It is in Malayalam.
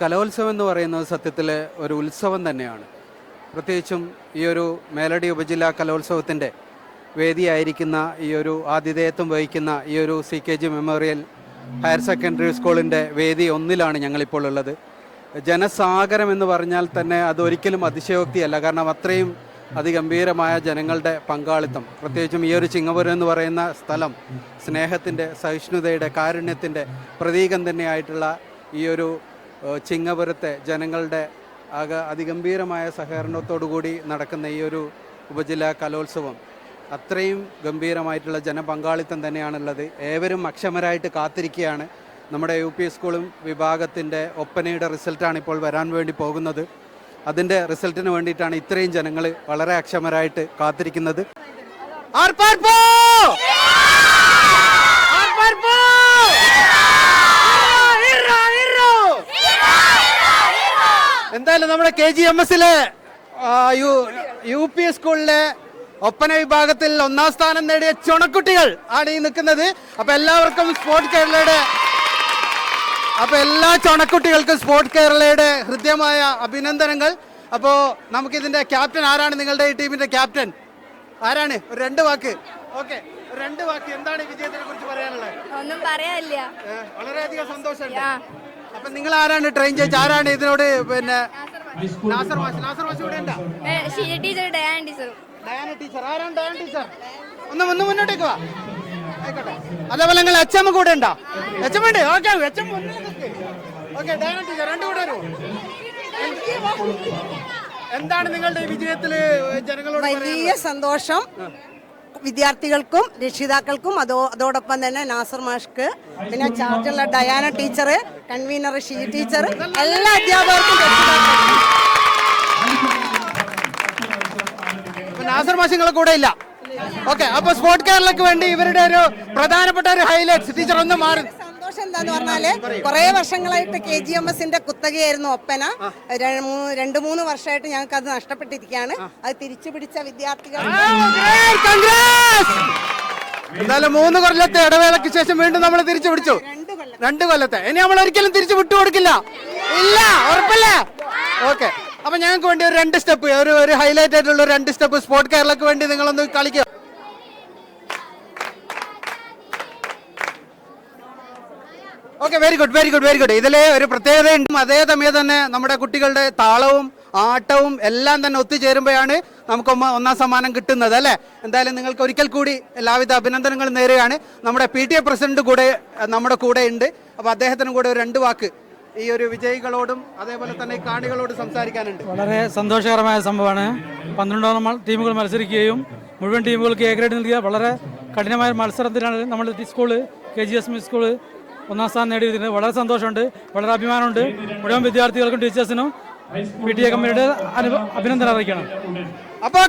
കലോത്സവം എന്ന് പറയുന്നത് സത്യത്തിൽ ഒരു ഉത്സവം തന്നെയാണ്. പ്രത്യേകിച്ചും ഈ ഒരു മേലടി ഉപജില്ലാ കലോത്സവത്തിന്റെ വേദിയായിരിക്കുന്ന ഈ ഒരു ആതിഥേയത്വം വഹിക്കുന്ന ഈ ഒരു C K G memorial higher secondary സ്കൂളിന്റെ വേദി ഒന്നിലാണ് ഞങ്ങളിപ്പോൾ ഉള്ളത്. ജനസാഗരം എന്ന് പറഞ്ഞാൽ തന്നെ അതൊരിക്കലും അതിശയോക്തിയല്ല. കാരണം അത്രയും അതിഗംഭീരമായ ജനങ്ങളുടെ പങ്കാളിത്തം പ്രത്യേകിച്ചും ഈ ഒരു ചിങ്ങപുരം എന്ന് പറയുന്ന സ്ഥലം സ്നേഹത്തിന്റെ സഹിഷ്ണുതയുടെ കാരുണ്യത്തിന്റെ പ്രതീകം തന്നെയായിട്ടുള്ള ഈ ഒരു ചിങ്ങപുരത്തെ ജനങ്ങളുടെ ആക അതിഗംഭീരമായ സഹകരണത്തോടുകൂടി നടക്കുന്ന ഈ ഒരു ഉപജില്ലാ കലോത്സവം അത്രയും ഗംഭീരമായിട്ടുള്ള ജനപങ്കാളിത്തം തന്നെയാണുള്ളത്. ഏവരും അക്ഷമരായിട്ട് കാത്തിരിക്കുകയാണ്. നമ്മുടെ യു പി സ്കൂളും വിഭാഗത്തിന്റെ ഒപ്പനയുടെ റിസൾട്ടാണ് ഇപ്പോൾ വരാൻ വേണ്ടി പോകുന്നത്. അതിന്റെ റിസൾട്ടിന് വേണ്ടിയിട്ടാണ് ഇത്രയും ജനങ്ങൾ വളരെ അക്ഷമരായിട്ട് കാത്തിരിക്കുന്നത്. ആർപ്പാർപ്പോ! എന്തായാലും നമ്മുടെ കെ ജി എം എസിലെ യു പി സ്കൂളിലെ ഒപ്പന വിഭാഗത്തിൽ ഒന്നാം സ്ഥാനം നേടിയ ചുണക്കുട്ടികൾ ആണ് ഈ നിൽക്കുന്നത്. അപ്പൊ എല്ലാവർക്കും സ്പോർട്സ് കേരളയുടെ അപ്പൊ എല്ലാ ചുണക്കുട്ടികൾക്കും സ്പോർട്സ് കേരളയുടെ ഹൃദ്യമായ അഭിനന്ദനങ്ങൾ. അപ്പോ നമുക്കിതിന്റെ ക്യാപ്റ്റൻ ആരാണ്? നിങ്ങളുടെ ഈ ടീമിന്റെ ക്യാപ്റ്റൻ. ആരാണ്? ഒരു രണ്ട് വാക്ക്. ഓക്കെ. രണ്ട് വാക്ക്. എന്താണ് വിജയത്തിനെ കുറിച്ച് പറയാനുള്ളത്? ഒന്നും പറയാനില്ല. വളരെയധികം സന്തോഷമുണ്ട്. അപ്പൊ നിങ്ങൾ ആരാണ് ട്രെയിൻ ചേച്ചി ആരാണ് ഇതിനോട് പിന്നെ നാസർ മാഷ്? നാസർ മാഷ് ഇവിടെ ഉണ്ടോ? ഏ, ഷീജ ടീച്ചർ ഡയാന ആരാണ് ഡയാന ടീച്ചർ? ഒന്ന് ഒന്ന് മുന്നോട്ടേക്ക് വാ. ആയിക്കോട്ടെ. അതേപോലെ നിങ്ങൾ എച്ച് എം കൂടെ ഉണ്ടോ? എച്ച് എം ഉണ്ട്. Okay H okay Diana teacher രണ്ടു കൂടെ എന്താണ് നിങ്ങളുടെ വിജയത്തിൽ ജനങ്ങളോട് വലിയ സന്തോഷം. വിദ്യാർത്ഥികൾക്കും രക്ഷിതാക്കൾക്കും അതോ അതോടൊപ്പം തന്നെ നാസർ മാഷ്ക്ക് പിന്നെ ചാർജുള്ള ഡയാന ടീച്ചർ കൺവീനർ ഷീ ടീച്ചർ എല്ലാ അധ്യാപകർക്കും നാസർ മാഷ് കൂടെ ഇല്ല. ഓക്കെ അപ്പൊ സ്പോർട് കേരളക്ക് വേണ്ടി ഇവരുടെ ഒരു പ്രധാനപ്പെട്ട ഒരു ഹൈലൈറ്റ്സ് ടീച്ചർ ഒന്ന് മാറി. എന്താന്ന് പറഞ്ഞാൽ കുറെ വർഷങ്ങളായിട്ട് കെ ജി എം എസിന്റെ കുത്തകയായിരുന്നു ഒപ്പന. രണ്ടു മൂന്ന് വർഷമായിട്ട് ഞങ്ങൾക്ക് അത് നഷ്ടപ്പെട്ടിരിക്കുകയാണ് അത് തിരിച്ചു പിടിച്ച വിദ്യാർത്ഥികൾ എന്തായാലും മൂന്ന് കൊല്ലത്തെ ഇടവേളയ്ക്ക് ശേഷം വീണ്ടും നമ്മൾ തിരിച്ചു പിടിച്ചു. രണ്ട് കൊല്ലം രണ്ട് കൊല്ലത്തെ. ഇനി നമ്മൾ ഒരിക്കലും തിരിച്ചു വിട്ടു കൊടുക്കില്ല ഇല്ല ഉറപ്പല്ലേ? ഓക്കെ അപ്പൊ ഞങ്ങൾക്ക് വേണ്ടി ഒരു രണ്ട് സ്റ്റെപ്പ് ഒരു ഒരു ഹൈലൈറ്റ് ആയിട്ടുള്ള രണ്ട് സ്റ്റെപ്പ് സ്പോർട് കേരളക്ക് വേണ്ടി നിങ്ങളൊന്ന് കളിക്കുക okay very good very good very good ഇതിലെ ഒരു പ്രത്യേകതയുണ്ട്. അതേ സമയം തന്നെ നമ്മുടെ കുട്ടികളുടെ താളവും ആട്ടവും എല്ലാം തന്നെ ഒത്തുചേരുമ്പോഴാണ് നമുക്ക് ഒന്നാം സമ്മാനം കിട്ടുന്നത് അല്ലേ? എന്തായാലും നിങ്ങൾക്ക് ഒരിക്കൽ കൂടി എല്ലാവിധ അഭിനന്ദനങ്ങളും നേരുകയാണ്. നമ്മുടെ പി ടി എ പ്രസിഡന്റ് കൂടെ നമ്മുടെ കൂടെ ഉണ്ട്. അപ്പോൾ അദ്ദേഹത്തിനും കൂടെ ഒരു രണ്ട് വാക്ക് ഈ ഒരു വിജയികളോടും അതേപോലെ തന്നെ കാണികളോടും സംസാരിക്കാനുണ്ട്. വളരെ സന്തോഷകരമായ സംഭവമാണ്. പന്ത്രണ്ടോളം ടീമുകൾ മത്സരിക്കുകയും മുഴുവൻ ടീമുകൾക്ക് എ ഗ്രേഡ് നൽകിയ വളരെ കഠിനമായ മത്സരത്തിലാണ് നമ്മുടെ school K G S M school ഒന്നാം സ്ഥാനം നേടിയിരിക്കുന്നത് വളരെ സന്തോഷമുണ്ട്. വളരെ അഭിമാനമുണ്ട്. മുഴുവൻ വിദ്യാർത്ഥികൾക്കും ടീച്ചേഴ്സിനും പി ടി എ കമ്പനിയുടെ അഭിനന്ദനം അറിയിക്കണം. അപ്പോൾ